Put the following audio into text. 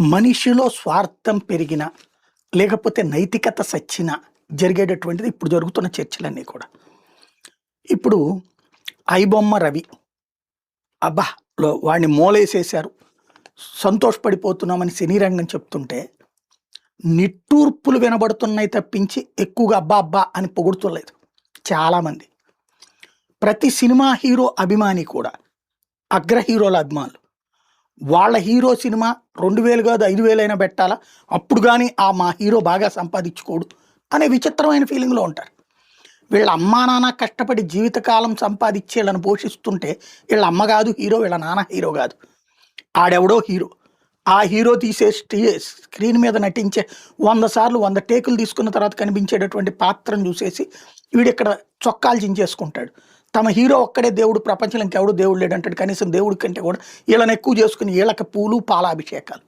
మనిషిలో స్వార్థం పెరిగిన లేకపోతే నైతికత సచ్చిన జరిగేటటువంటిది ఇప్పుడు జరుగుతున్న చర్చలన్నీ కూడా. ఇప్పుడు ఐబొమ్మ రవి అబ్బా వాడిని మూలేసేశారు. సంతోషపడిపోతున్నామని సినీ రంగం చెప్తుంటే నిట్టూర్పులు వినబడుతున్నాయి తప్పించి ఎక్కువగా అబ్బా అబ్బా అని పొగుడుతులేదు చాలామంది. ప్రతి సినిమా హీరో అభిమాని కూడా అగ్ర హీరోల అభిమానులు. వాళ్ళ హీరో సినిమా రెండు వేలు కాదు ఐదు వేలైనా పెట్టాలా? అప్పుడు కానీ ఆ మా హీరో బాగా సంపాదించుకోడు అనే విచిత్రమైన ఫీలింగ్లో ఉంటారు. వీళ్ళ అమ్మా నాన్న కష్టపడి జీవితకాలం సంపాదించి వీళ్ళని పోషిస్తుంటే వీళ్ళ అమ్మ కాదు హీరో వీళ్ళ నాన్న హీరో కాదు. ఆడెవడో హీరో. ఆ హీరో తీసే స్క్రీన్ మీద నటించే వంద సార్లు వంద టేకులు తీసుకున్న తర్వాత కనిపించేటటువంటి పాత్రను చూసేసి వీడిక్కడ చొక్కాలు చించేసుకుంటాడు. తమ హీరో ఒక్కడే దేవుడు ప్రపంచంలో ఇంకెవడు దేవుడు లేడంటాడు. కనీసం దేవుడి కంటే కూడా వీళ్ళని ఎక్కువ చేసుకుని వీళ్ళకి పూలు పాలాభిషేకాలు.